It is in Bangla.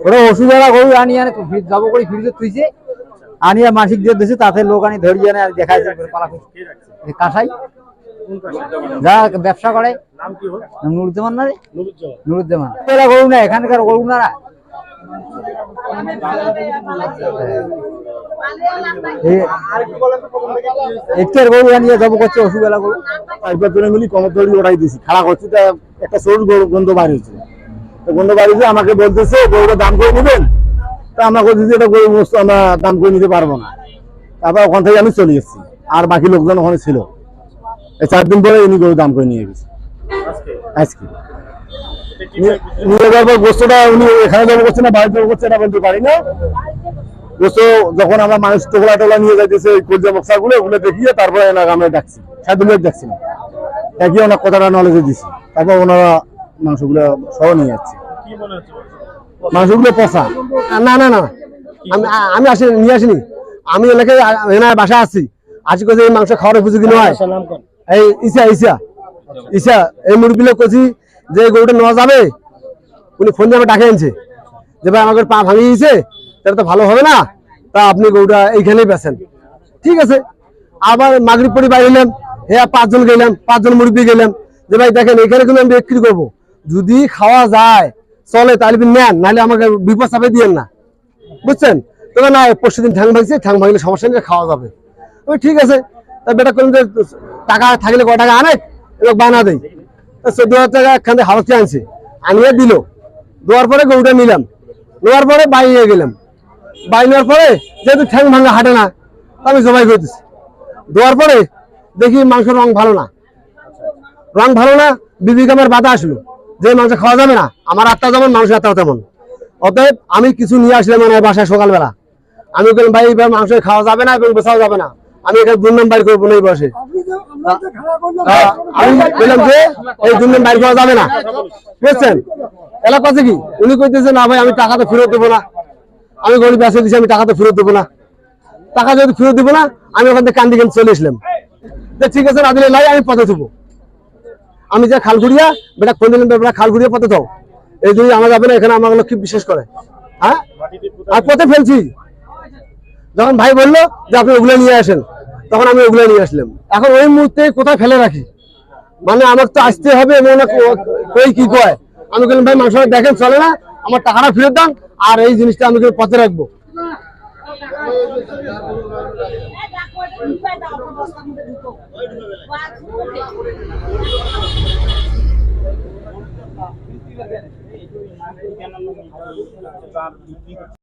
ওরা ওষুধেরা গরু আনি আনে জব করে ফ্রিজে তুইছে আনিয়া মাসিক দিয়ে দিছে তাতে লোক আনি ধরিয়ে আনে আর দেখাইছে পালা কাঁসাই। যা ব্যবসা করে। নাম কি হোক নুরুজ্জামান না রে? নুরুজ্জামান। এরা গরু না এখানকার গরু না না গরু আনিয়ে করছে অসুবেলা গরু। একবার ধরে মিলি কমতলি ওটাই দিছি খাড়া করছি তা একটা সরু গরু- গন্ধ বার হয়েছে। তো গন্ধ বার আমাকে বলতেছে গরুটা দাম করে নেবেন তা আমরা বলছি যে এটা গরু বস্তু আমরা দাম করে নিতে পারব না। তারপর ওখান থেকে আমি চলে এসেছি। আর বাকি লোকজন ওখানে ছিল। এই চার দিন পরে ইনি গরু দাম করে নিয়ে গেছে। আজকে? নিয়ে- যাওয়ার পর গোস্তটা উনি এখানে জমা করছে না বাড়িতে জমা করছে এটা বলতে পারি না। গোস্ত যখন আমরা মানুষ টোকলা টোকলা নিয়ে যাইতেছে ওই কলজা বক্সা গুলো ওগুলো দেখিয়ে তারপরে এনাকে আমরা ডাকছি। সাদুলের ডাকছি না। একই ওনার কথাটা নলেজে দিছি। তারপর ওনারা মাংসগুলো সহ নিয়ে যাচ্ছে। মাংসগুলো পচা। না না না। আমি আমি আসি নিয়ে আসিনি। আমি এলাকে, এনার বাসা আছি। আজকে কোথায় এই মাংস খাওয়ার উপযোগী নয়। এই ইসা ইসা ইসা এই মুরগিগুলো কছি যে গরুটা নেওয়া যাবে। উনি ফোন দিয়ে ডাকে আনছে। যে ভাই, আমাকে পা ভাঙিয়ে দিয়েছে, তাহলে তো ভালো হবে না। তা আপনি গরুটা এইখানেই বেছেন ঠিক আছে। আবার মাগরিব পরি বাইরে এলাম। হ্যাঁ পাঁচজন গেলাম, পাঁচজন মুরগি গেলাম। যে ভাই, দেখেন, এখানে কিন্তু আমি বিক্রি করব। যদি খাওয়া যায়, চলে, তাহলে নেন, নাহলে আমাকে বিপদ চাপে দিয়েন না। বুঝছেন? তবে না পরশু দিন ঠ্যাং ভাঙছে, ঠ্যাং ভাঙলে সমস্যা নেই, খাওয়া যাবে। ওই ঠিক আছে, তা বেটা করলাম যে, টাকা থাকলে ক টাকা আনে? এবার বানা দেয় চোদ্দ হাজার টাকা এখান থেকে হাওয়াতে আনছে, আনিয়ে দিল। দেওয়ার পরে গরুটা নিলাম। নেওয়ার পরে বাই নিয়ে গেলাম। বাই নেওয়ার পরে যেহেতু ঠ্যাং ভাঙা হাঁটে না আমি জবাই করতেছি দেওয়ার পরে দেখি মাংস রং ভালো না। রং ভালো না বিবি কামের বাধা আসলো। যে মাংস খাওয়া যাবে না আমার আত্মা যেমন মানুষের আত্মা তেমন। অতএব আমি কিছু নিয়ে আসলাম আমার বাসায় সকালবেলা। আমি বললাম ভাই এবার মাংস খাওয়া যাবে না এবং বেচাও যাবে না। আমি এখানে দুই নম্বর করব না এই বসে আমি বললাম যে এই দুই নম্বর করা যাবে না। বুঝছেন? এলাকা কি? উনি কইতেছে না ভাই আমি টাকা তো ফেরত দেবো না। আমি গরিব আসে দিচ্ছি আমি টাকা তো ফেরত দেবো না। টাকা যদি ফেরত দেবো না আমি ওখান থেকে কান্দি কেন চলে আসলাম। ঠিক আছে না দিলে লাই আমি পথে থুবো আমি যে খালগুড়িয়া, বেটা ফোন দিলাম বেটা খালগুড়িয়া পথে থাও এই যদি আমার যাবে না, এখানে আমার লক্ষ্মী বিশ্বাস করে? হ্যাঁ? আর পথে ফেলছি। যখন ভাই বলল যে আপনি ওগুলো নিয়ে আসেন, তখন আমি ওগুলো নিয়ে আসলাম। এখন ওই মুহূর্তে কোথায় ফেলে রাখি? মানে আমার তো আসতে হবে মনে কই কি কয়? আমি বললাম, ভাই মাংস দেখেন, চলে না। আমার টাকাটা ফেরত দেন, আর এই জিনিসটা আমি পথে রাখব। ela não me dá, ela me dá.